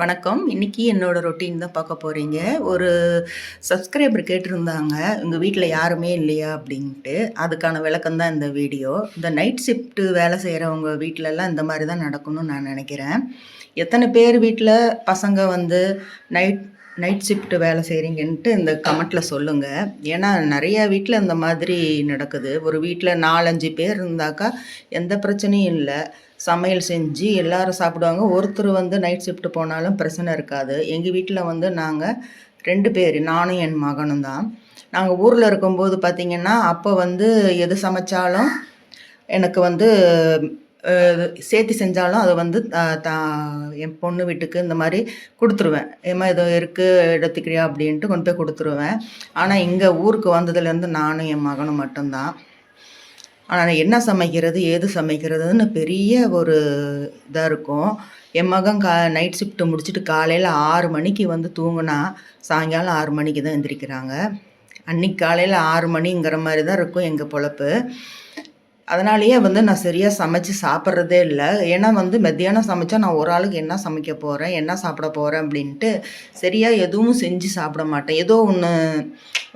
வணக்கம். இன்னைக்கு என்னோட ரொட்டீன் தான் பார்க்க போகிறீங்க ஒரு சப்ஸ்கிரைபர் கேட்டிருந்தாங்க, உங்கள் வீட்டில் யாருமே இல்லையா?" அப்படின்ட்டு. அதுக்கான விளக்கம் தான் இந்த வீடியோ. இந்த நைட் ஷிஃப்ட்டு வேலை செய்கிறவங்க வீட்டிலலாம் இந்த மாதிரி தான் நடக்கணும்னு நான் நினைக்கிறேன் எத்தனை பேர் வீட்டில் பசங்க வந்து நைட் நைட் ஷிஃப்ட் வேலை செய்கிறீங்கன்ட்டு இந்த கமெண்ட்டில் சொல்லுங்கள் ஏன்னா நிறையா வீட்டில் இந்த மாதிரி நடக்குது. ஒரு வீட்டில் நாலஞ்சு பேர் இருந்தாக்கா எந்த பிரச்சனையும் இல்லை சமையல் செஞ்சு எல்லாரும் சாப்பிடுவாங்க. ஒருத்தர் வந்து நைட் ஷிஃப்ட் போனாலும் பிரச்சனை இருக்காது. எங்கள் வீட்டில் வந்து நாங்கள் ரெண்டு பேர் நானும் என் மகனும் தான். நாங்கள் ஊரில் இருக்கும்போது பார்த்திங்கன்னா அப்போ வந்து எது சமைச்சாலும் எனக்கு வந்து சேர்த்து செஞ்சாலும் அதை வந்து என் பொண்ணு வீட்டுக்கு இந்த மாதிரி கொடுத்துருவேன் ஏமா இது இருக்குது எடுத்துக்கிறியா?" அப்படின்ட்டு கொண்டு போய் கொடுத்துருவேன் ஆனால் இங்கே ஊருக்கு வந்ததுலேருந்து நானும் என் மகனும் மட்டும்தான் ஆனால் என்ன சமைக்கிறது? ஏது சமைக்கிறதுன்னு பெரிய ஒரு இதாக இருக்கும். என் மகன் கா நைட் ஷிஃப்ட்டு முடிச்சுட்டு காலையில் ஆறு மணிக்கு வந்து தூங்கினா சாயங்காலம் ஆறு மணிக்கு தான் எந்திரிக்கிறாங்க. அன்னைக்கு காலையில் ஆறு மணிங்கிற மாதிரி தான் இருக்கும் எங்கள் பொழப்பு. அதனாலேயே வந்து நான் சரியாக சமைச்சு சாப்பிட்றதே இல்லை ஏன்னா வந்து மத்தியானம் சமைச்சா நான் ஒரு ஆளுக்கு என்ன சமைக்க போகிறேன் என்ன சாப்பிட போகிறேன் அப்படின்ட்டு சரியாக எதுவும் செஞ்சு சாப்பிட மாட்டேன். ஏதோ ஒன்று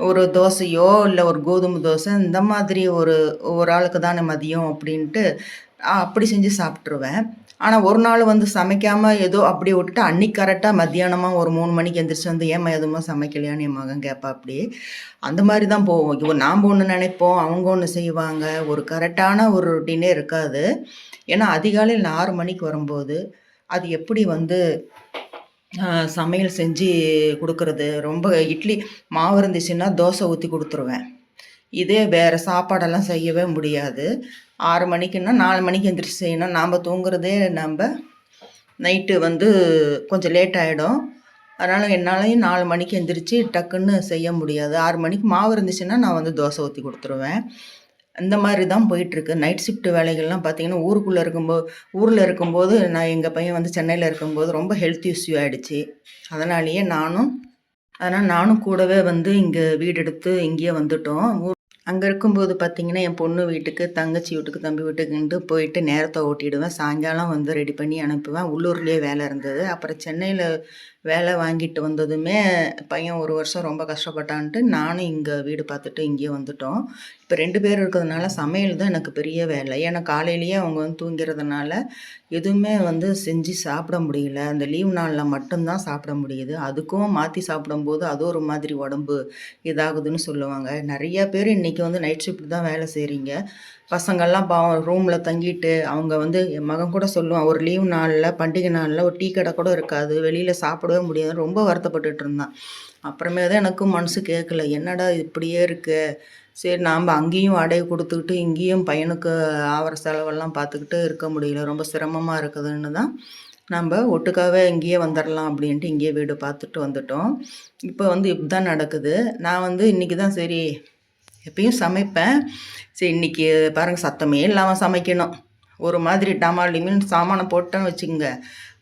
ஒரு தோசையோ, இல்லை ஒரு கோதுமை தோசை இந்த மாதிரி ஒரு ஒரு ஆளுக்கு தானே மதியம் அப்படின்ட்டு அப்படி செஞ்சு சாப்பிட்ருவேன் ஆனால் ஒரு நாள் வந்து சமைக்காமல் ஏதோ அப்படி விட்டுட்டு அன்னைக்கு கரெக்டாக மத்தியானமாக ஒரு மூணு மணிக்கு எந்திரிச்சு வந்து, "ஏம்மா எதுவும் சமைக்கலையான்னு?" என் மகன் கேட்பாப்படி. அந்த மாதிரி தான் போவோம் இப்போ நாம் ஒன்று நினைப்போம் அவங்க ஒன்று செய்வாங்க. ஒரு கரெக்டான ஒரு ரொட்டீனே இருக்காது. ஏன்னா அதிகாலையில் ஆறு மணிக்கு வரும்போது, அது எப்படி வந்து சமையல் செஞ்சு கொடுக்குறது ரொம்ப இட்லி மாவு இருந்துச்சுன்னா தோசை ஊற்றி கொடுத்துருவேன் இதே வேறு சாப்பாடெல்லாம் செய்யவே முடியாது. ஆறு மணிக்குன்னா நாலு மணிக்கு எந்திரிச்சு செய்யணும். நாம் தூங்குறதே நம்ப நைட்டு வந்து கொஞ்சம் லேட் ஆகிடும் அதனால் என்னாலையும் நாலு மணிக்கு எந்திரிச்சு டக்குன்னு செய்ய முடியாது. ஆறு மணிக்கு மாவு இருந்துச்சுன்னா நான் வந்து தோசை ஊற்றி கொடுத்துருவேன் இந்த மாதிரி தான் போயிட்டுருக்கு. நைட் ஷிஃப்ட் வேலைகள்லாம் பார்த்தீங்கன்னா, ஊருக்குள்ளே இருக்கும்போது ஊரில் இருக்கும்போது நான் எங்கள் பையன் வந்து சென்னையில் இருக்கும்போது ரொம்ப ஹெல்த் இஷ்யூ ஆகிடுச்சு அதனாலேயே நானும் அதனால் நானும் கூடவே வந்து இங்கே வீடு எடுத்து இங்கேயே வந்துட்டோம். அங்கே இருக்கும்போது பார்த்தீங்கன்னா, என் பொண்ணு வீட்டுக்கு, தங்கச்சி வீட்டுக்கு, தம்பி வீட்டுக்குன்ட்டு போயிட்டு நேரத்தை ஓட்டிடுவேன். சாயங்காலம் வந்து ரெடி பண்ணி அனுப்புவேன். உள்ளூர்லேயே வேலை இருந்தது. அப்புறம் சென்னையில் வேலை வாங்கிட்டு வந்ததுமே பையன் ஒரு வருஷம் ரொம்ப கஷ்டப்பட்டான்ட்டு, நானும் இங்கே வீடு பார்த்துட்டு இங்கேயே வந்துட்டோம். இப்போ ரெண்டு பேர் இருக்கிறதுனால சமையல் தான் எனக்கு பெரிய வேலை. ஏன்னா காலையிலேயே அவங்க வந்து தூங்கிறதுனால, எதுவுமே வந்து செஞ்சு சாப்பிட முடியல. அந்த லீவ் நாளில் மட்டும்தான் சாப்பிட முடியுது. அதுக்கும் மாற்றி சாப்பிடும்போது அது ஒரு மாதிரி உடம்பு இதாகுதுன்னு சொல்லுவாங்க. நிறைய பேர் இன்றைக்கி வந்து நைட் ஷிஃப்ட் தான் வேலை செய்கிறீங்க பசங்கள்லாம் பாவம் ரூமில் தங்கிட்டு, அவங்க வந்து என் மகன் கூட சொல்லுவான், "ஒரு லீவ் நாளில் பண்டிகை நாளில் ஒரு டீ கடை கூட இருக்காது. வெளியில் சாப்பிட சாப்பிடவே முடியாது ரொம்ப வருத்தப்பட்டுட்டு இருந்தான். அப்புறமே தான் எனக்கும் மனசு கேட்கல. என்னடா இப்படியே இருக்கு. சரி நாம் அங்கேயும் அடைய கொடுத்துக்கிட்டு இங்கேயும் பையனுக்கு ஆவர செலவெல்லாம் பார்த்துக்கிட்டு இருக்க முடியல. ரொம்ப சிரமமாக இருக்குதுன்னு தான் நம்ம ஒட்டுக்காவே இங்கேயே வந்துடலாம் அப்படின்ட்டு இங்கேயே வீடு பார்த்துட்டு வந்துட்டோம். இப்போ வந்து இப்தான் நடக்குது. நான் வந்து இன்றைக்கி தான் சரி எப்பயும் சமைப்பேன். சரி இன்னைக்கு பாருங்கள் சத்தமே இல்லாமல் சமைக்கணும். ஒரு மாதிரி டமாலிமின்னு சாமானை போட்டேன்னு வச்சுக்கோங்க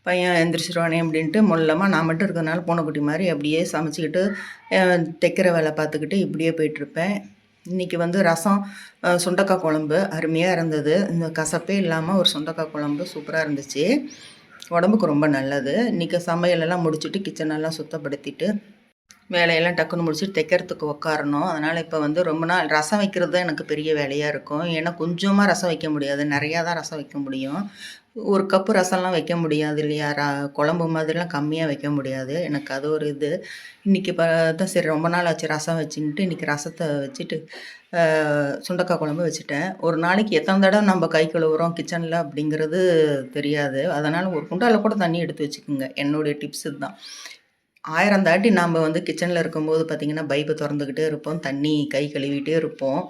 பையன் எந்திரிச்சிருவானே அப்படின்ட்டு மொல்லமாக நான் மட்டும் இருக்கிறதுனால பூனைக்குட்டி மாதிரி அப்படியே சமைச்சிக்கிட்டு தைக்கிற வேலை பார்த்துக்கிட்டு இப்படியே போயிட்டுருப்பேன். இன்னைக்கு வந்து ரசம், சுண்டக்காய் குழம்பு அருமையாக இருந்தது. இந்த கசப்பே இல்லாமல் ஒரு சுண்டக்காய் குழம்பு சூப்பராக இருந்துச்சு. உடம்புக்கு ரொம்ப நல்லது. இன்றைக்கி சமையலெல்லாம் முடிச்சுட்டு, கிச்சனெல்லாம் சுத்தப்படுத்திட்டு, வேலையெல்லாம் டக்குன்னு முடிச்சுட்டு தைக்கிறதுக்கு உட்காரணும். அதனால் இப்போ வந்து ரொம்ப நாள் ரசம் வைக்கிறது தான் எனக்கு பெரிய வேலையாக இருக்கும். ஏன்னா கொஞ்சமாக ரசம் வைக்க முடியாது. நிறையா தான் ரசம் வைக்க முடியும். ஒரு கப்பு ரசம்லாம் வைக்க முடியாது இல்லையா? ர குழம்பு மாதிரிலாம் கம்மியாக வைக்க முடியாது. எனக்கு அது ஒரு இது. இன்றைக்கி பார்த்தா சரி ரொம்ப நாள் ஆச்சு ரசம் வச்சுன்ட்டு, இன்றைக்கி ரசத்தை வச்சுட்டு, சுண்டக்காய் குழம்பு வச்சுட்டேன். ஒரு நாளைக்கு எத்தனை தடவை நம்ம கை கழுவுறோம் கிச்சனில் அப்படிங்கிறது தெரியாது. அதனால் ஒரு குண்டான்ல கூட தண்ணி எடுத்து வச்சுக்கோங்க என்னுடைய டிப்ஸ் இதுதான். ஆயிரம் தாட்டி நாம் வந்து கிச்சனில் இருக்கும்போது பார்த்தீங்கன்னா, பைப்பை திறந்துக்கிட்டே இருப்போம். தண்ணி கை கழுவிட்டே இருப்போம்.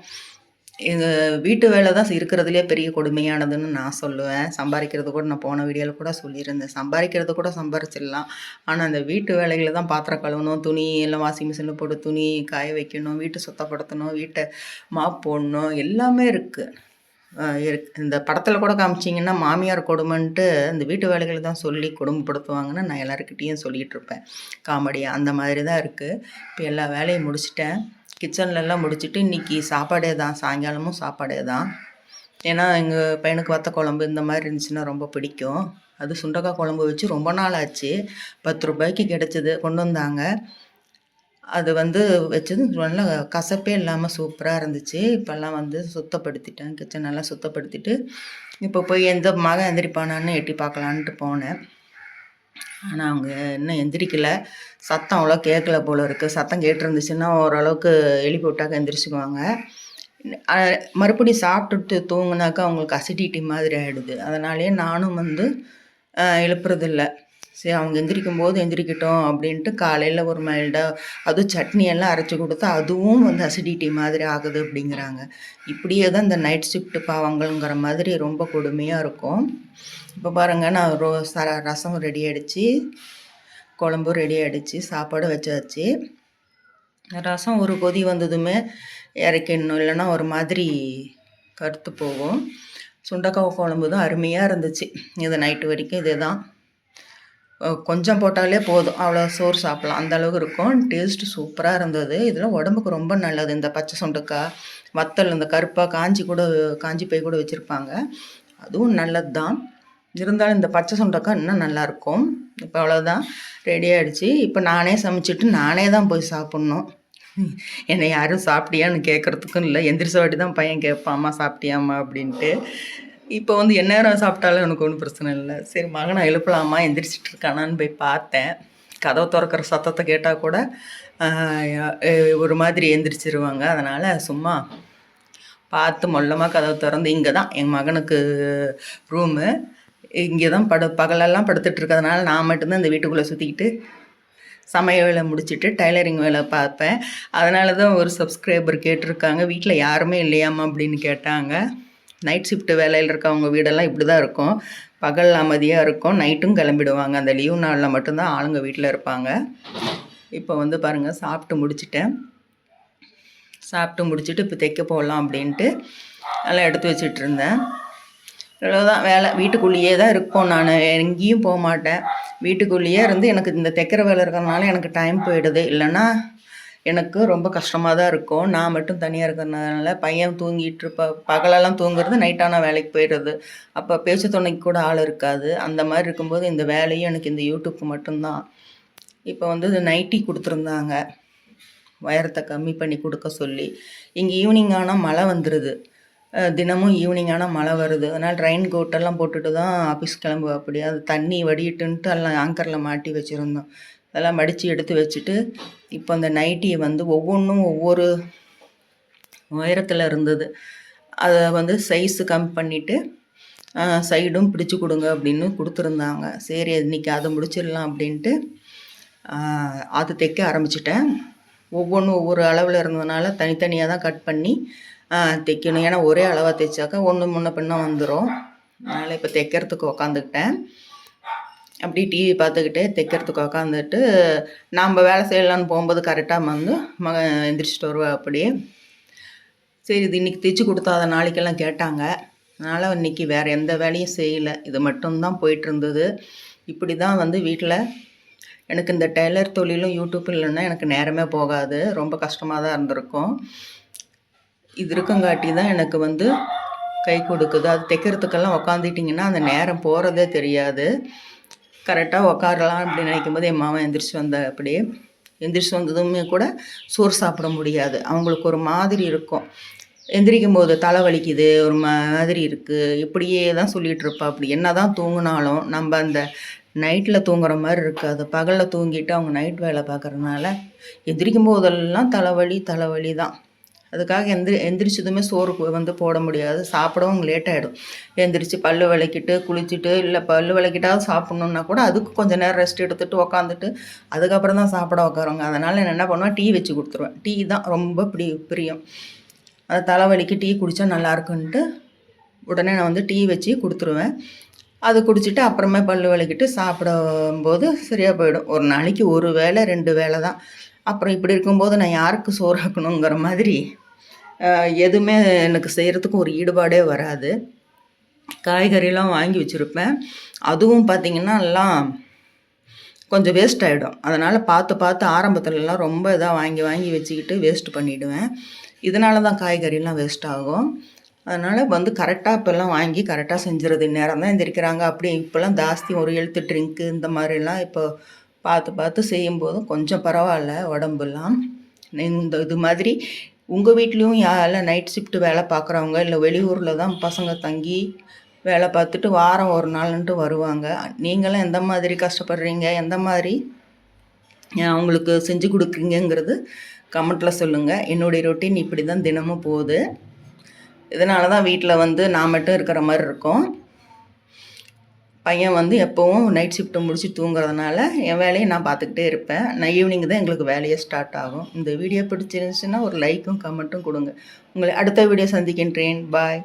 எங்கள் வீட்டு வேலை தான் இருக்கிறதுலே பெரிய கொடுமையானதுன்னு நான் சொல்லுவேன். சம்பாதிக்கிறது கூட நான் போன வீடியோவில் கூட சொல்லியிருந்தேன். சம்பாதிக்கிறது கூட சம்பாரிச்சிடலாம். ஆனால் அந்த வீட்டு வேலைகளை தான் பாத்திரம் கழுவணும், துணி எல்லாம் வாஷிங் மிஷினில் போட்டு துணி காய வைக்கணும், வீட்டை சுத்தப்படுத்தணும், வீட்டை மாப் போடணும், எல்லாமே இருக்குது இருக்கு. இந்த படத்தில் கூட காமிச்சிங்கன்னா மாமியார் கொடுமைன்ட்டு இந்த வீட்டு வேலைகளை தான் சொல்லி கொடுமைப்படுத்துவாங்கன்னு நான் எல்லாருக்கிட்டேயும் சொல்லிகிட்டு இருப்பேன். காமெடியாக அந்த மாதிரி தான் இருக்குது இப்போ எல்லா வேலையும் முடிச்சிட்டேன் கிச்சன்லலாம் முடிச்சுட்டு இன்றைக்கி சாப்பாடே தான். சாயங்காலமும் சாப்பாடே தான். ஏன்னா எங்கள் பையனுக்கு வத்த குழம்பு இந்த மாதிரி இருந்துச்சுன்னா ரொம்ப பிடிக்கும். அது சுண்டக்காய் குழம்பு வச்சு ரொம்ப நாள் ஆச்சு பத்து ரூபாய்க்கு கிடச்சிது கொண்டு வந்தாங்க அது வந்து வச்சது நல்லா கசப்பே இல்லாமல் சூப்பராக இருந்துச்சு இப்போல்லாம் வந்து சுத்தப்படுத்திட்டேன் கிச்சன் நல்லா சுத்தப்படுத்திட்டு இப்போ போய் எந்த மகன் எந்திரிப்பானான்னு எட்டி பார்க்கலான்ட்டு போனேன் ஆனால் அவங்க இன்னும் எந்திரிக்கல. சத்தம் அவ்வளோ கேட்கல போல இருக்குது சத்தம் கேட்டுருந்துச்சுன்னா ஓரளவுக்கு எழுப்பி விட்டாக்க எந்திரிச்சுக்குவாங்க. மறுபடியும் சாப்பிட்டுட்டு தூங்குனாக்கா அவங்களுக்கு அசிடிட்டி மாதிரி ஆகிடுது அதனாலேயே நானும் வந்து எழுப்புறதில்ல. சரி அவங்க எந்திரிக்கும் போது எந்திரிக்கட்டும் அப்படின்ட்டு காலையில் ஒரு மைல்டாக அதுவும் சட்னி எல்லாம் அரைச்சி கொடுத்தா அதுவும் வந்து அசிடிட்டி மாதிரி ஆகுது அப்படிங்கிறாங்க. இப்படியே தான் இந்த நைட் ஷிஃப்ட் பாவங்கள்ங்கிற மாதிரி ரொம்ப கொடுமையாக இருக்கும். இப்போ பாருங்கள் நான் ரோ ச ரசம் ரெடி ஆகிடுச்சு குழம்பும் ரெடி ஆகிடுச்சு சாப்பாடு வச்சாச்சு. ரசம் ஒரு கொதி வந்ததுமே இறக்கிடணும். இல்லைன்னா ஒரு மாதிரி கருத்து போகும். சுண்டக்காய் குழம்பு தான் அருமையாக இருந்துச்சு. இது நைட்டு வரைக்கும் இதே தான் கொஞ்சம் போட்டாலே போதும். அவ்வளோ சோறு சாப்பிட்லாம். அந்த அளவுக்கு இருக்கும். டேஸ்ட்டு சூப்பராக இருந்தது. இதெல்லாம் உடம்புக்கு ரொம்ப நல்லது. இந்த பச்சை சுண்டுக்காய் வத்தல் இந்த கருப்பாக காஞ்சி கூட காஞ்சி போய் கூட வச்சுருப்பாங்க. அதுவும் நல்லது தான் இருந்தாலும் இந்த பச்சை சுண்டக்காய் இன்னும் நல்லாயிருக்கும் இப்போ அவ்வளோதான் ரெடி ஆகிடுச்சு இப்போ நானே சமைச்சிட்டு நானே தான் போய் சாப்பிட்ணும். என்னை யாரும் சாப்பிட்டியான்னு கேட்குறதுக்கும் இல்லை. எந்திரிச்ச வாட்டி தான் பையன் கேட்பான் அம்மா சாப்பிட்டியாம்மா? அப்படின்ட்டு. இப்போ வந்து எந்நேரம் சாப்பிட்டாலும் எனக்கு ஒன்றும் பிரச்சனை இல்லை. சரி மகனை எழுப்பலாமா? எந்திரிச்சிட்டு இருக்கானான்னு போய் பார்த்தேன். கதவை திறக்கிற சத்தத்தை கேட்டால் கூட ஒரு மாதிரி எந்திரிச்சிருவாங்க. அதனால் சும்மா பார்த்து மொல்லமாக கதவை திறந்து இங்கே தான் என் மகனுக்கு ரூமு இங்கே தான் படு பகலெல்லாம் படுத்துட்டு இருக்கிறதுனால நான் மட்டும்தான் இந்த வீட்டுக்குள்ளே சுற்றிக்கிட்டு சமையல் வேலை முடிச்சுட்டு டைலரிங் வேலை பார்ப்பேன். அதனால தான் ஒரு சப்ஸ்கிரைபர் கேட்டிருக்காங்க. வீட்டில் யாருமே இல்லையாம்மா அப்படின்னு கேட்டாங்க. நைட் ஷிஃப்ட்டு வேலையில் இருக்கவங்க வீடெல்லாம் இப்படி தான் இருக்கும். பகல் அமைதியாக இருக்கும். நைட்டும் கிளம்பிடுவாங்க. அந்த லீவ் நாளில் மட்டும்தான் ஆளுங்க வீட்டில் இருப்பாங்க. இப்போ வந்து பாருங்கள் சாப்பிட்டு முடிச்சிட்டேன். சாப்பிட்டு முடிச்சுட்டு இப்போ தைக்க போகலாம் அப்படின்ட்டு எல்லாம் எடுத்து வச்சிட்டு இருந்தேன். இவ்வளோதான் வேலை வீட்டுக்குள்ளேயே தான் இருப்போம் நான். எங்கேயும் போக மாட்டேன். வீட்டுக்குள்ளேயே இருந்து எனக்கு இந்த தைக்கிற வேலை இருக்கிறதுனால எனக்கு டைம் போயிடுது. இல்லைன்னா எனக்கு ரொம்ப கஷ்டமாக தான் இருக்கும். நான் மட்டும் தனியாக இருக்கிறதுனால பையன் தூங்கிட்டு இருப்ப பகலெல்லாம் தூங்குறது நைட்டான வேலைக்கு போயிடுறது. அப்போ பேச்சு துணைக்கு கூட ஆள் இருக்காது. அந்த மாதிரி இருக்கும்போது இந்த வேலையும் எனக்கு இந்த யூடியூப் மட்டும்தான். இப்போ வந்து இது நைட்டி கொடுத்துருந்தாங்க. உயரத்தை கம்மி பண்ணி கொடுக்க சொல்லி. இங்கே ஈவினிங் ஆனால் மழை வந்துடுது தினமும் ஈவினிங் ஆனால் மழை வருது. அதனால் ரெயின் கோட்டெல்லாம் போட்டுட்டு தான் ஆஃபீஸ் கிளம்புவோம் அப்படி அது தண்ணி வடிட்டுன்ட்டு எல்லாம் ஆங்கரில் மாட்டி வச்சுருந்தோம். அதெல்லாம் மடித்து எடுத்து வச்சுட்டு இப்போ அந்த நைட்டியை வந்து ஒவ்வொன்றும் ஒவ்வொரு உயரத்தில் இருந்தது. அதை வந்து சைஸு கம்மி பண்ணிவிட்டு சைடும் பிடிச்சு கொடுங்க அப்படின்னு கொடுத்துருந்தாங்க. சரி இன்னைக்கு அதை முடிச்சிடலாம் அப்படின்ட்டு அது தைக்க ஆரம்பிச்சிட்டேன். ஒவ்வொன்றும் ஒவ்வொரு அளவில் இருந்ததுனால தனித்தனியாக தான் கட் பண்ணி தைக்கணும். ஏன்னா ஒரே அளவாக தைச்சாக்கா ஒன்று முன்ன பின்ன வந்துடும் அதனால் இப்போ தைக்கிறதுக்கு உக்காந்துக்கிட்டேன். அப்படி டிவி பார்த்துக்கிட்டே தைக்கிறதுக்கு உக்காந்துட்டு நாம் வேலை செய்யலான்னு போகும்போது கரெக்டாக வந்து மகன் எந்திரிச்சிட்டு வருவா அப்படியே. சரி இது இன்றைக்கி தைச்சி கொடுத்தா அதை நாளைக்கெல்லாம் கேட்டாங்க. அதனால் இன்றைக்கி வேறு எந்த வேலையும் செய்யலை. இது மட்டும்தான் போயிட்டு இருந்தது. இப்படி தான் வந்து வீட்டில் எனக்கு இந்த டெய்லர் தொழிலும் யூடியூப் இல்லைன்னா எனக்கு நேரமே போகாது. ரொம்ப கஷ்டமாக தான் இருந்திருக்கும். இது இருக்கங்காட்டி தான் எனக்கு வந்து கை கொடுக்குது. அது தைக்கிறதுக்கெல்லாம் உக்காந்துட்டிங்கன்னா அந்த நேரம் போகிறதே தெரியாது. கரெக்டாக உக்காரலாம் அப்படின்னு நினைக்கும் போது என் மாமன் எந்திரிச்சு வந்த அப்படியே எந்திரிச்சு வந்ததுமே கூட சோறு சாப்பிட முடியாது. அவங்களுக்கு ஒரு மாதிரி இருக்கும். எந்திரிக்கும் போது தலை வலிக்குது ஒரு மாதிரி இருக்குது இப்படியே தான் சொல்லிகிட்டு இருப்பா. அப்படி என்ன தான் தூங்கினாலும் நம்ம அந்த நைட்டில் தூங்குற மாதிரி இருக்காது. பகலில் தூங்கிட்டு அவங்க நைட் வேலை பார்க்குறதுனால எந்திரிக்கும் போதெல்லாம் தலைவலி தலைவலி தான் அதுக்காக எந்திரி எந்திரிச்சதுமே சோறு வந்து போட முடியாது. சாப்பிடவும் லேட் ஆகிடும் எந்திரிச்சு பல் விளக்கிட்டு குளிச்சுட்டு இல்லை பல் விளக்கிட்டாவது சாப்பிட்ணுன்னா கூட அதுக்கு கொஞ்சம் நேரம் ரெஸ்ட் எடுத்துட்டு உக்காந்துட்டு அதுக்கப்புறம் தான் சாப்பிட உட்காருவாங்க அதனால் நான் என்ன பண்ணுவேன்? டீ வச்சு கொடுத்துருவேன். டீ தான் ரொம்ப பிடி பிரியம். அது தலைவலிக்கு டீ குடித்தா நல்லாயிருக்குன்ட்டு உடனே நான் வந்து டீ வச்சு கொடுத்துருவேன். அது குடிச்சிட்டு அப்புறமே பல்லு விளக்கிட்டு சாப்பிடும்போது சரியாக போயிடும். ஒரு நாளைக்கு ஒரு வேளை ரெண்டு வேளை தான். அப்புறம் இப்படி இருக்கும்போது நான் யாருக்கு சோறாக்கணுங்கிற மாதிரி எதுவுமே எனக்கு செய்கிறதுக்கு ஒரு ஈடுபாடே வராது. காய்கறிலாம் வாங்கி வச்சுருப்பேன். அதுவும் பார்த்திங்கன்னா எல்லாம் கொஞ்சம் வேஸ்ட் ஆகிடும் அதனால் பார்த்து பார்த்து ஆரம்பத்துலலாம் ரொம்ப இதாக வாங்கி வாங்கி வச்சுக்கிட்டு வேஸ்ட் பண்ணிவிடுவேன் இதனால தான் காய்கறிலாம் வேஸ்ட் ஆகும். அதனால் வந்து கரெக்டாக இப்போல்லாம் வாங்கி கரெக்டாக செஞ்சுறது நேரம் தான் எந்திரிக்கிறாங்க. அப்படி இப்போல்லாம் ஜாஸ்தி ஒரு எழுத்து ட்ரிங்க்கு இந்த மாதிரிலாம் இப்போ பார்த்து பார்த்து செய்யும்போதும் கொஞ்சம் பரவாயில்ல உடம்புலாம். இந்த இது மாதிரி உங்கள் வீட்லேயும் யாரெல்லாம் நைட் ஷிஃப்ட் வேலை பார்க்குறவங்க இல்லை வெளியூரில் தான் பசங்க தங்கி வேலை பார்த்துட்டு வாரம் ஒரு நாள்ன்ட்டு வருவாங்க. நீங்களும் எந்த மாதிரி கஷ்டப்படுறீங்க? எந்த மாதிரி அவங்களுக்கு செஞ்சு கொடுக்குறீங்கங்கிறது கமெண்ட்டில் சொல்லுங்கள் என்னுடைய ரொட்டீன் இப்படி தான் தினமும் போகுது. இதனால தான் வீட்டில் வந்து நான் மட்டும் இருக்கிற மாதிரி இருக்கும். பையன் வந்து எப்போவும் நைட் ஷிஃப்ட்டை முடிச்சு தூங்குறதுனால என் வேலையை நான் பார்த்துக்கிட்டே இருப்பேன். நான் ஈவினிங் தான் எங்களுக்கு வேலையே ஸ்டார்ட் ஆகும். இந்த வீடியோ பிடிச்சிருந்துச்சுன்னா ஒரு லைக்கும் கமெண்ட்டும் கொடுங்க. உங்களை அடுத்த வீடியோ சந்திக்கின்றேன். பாய்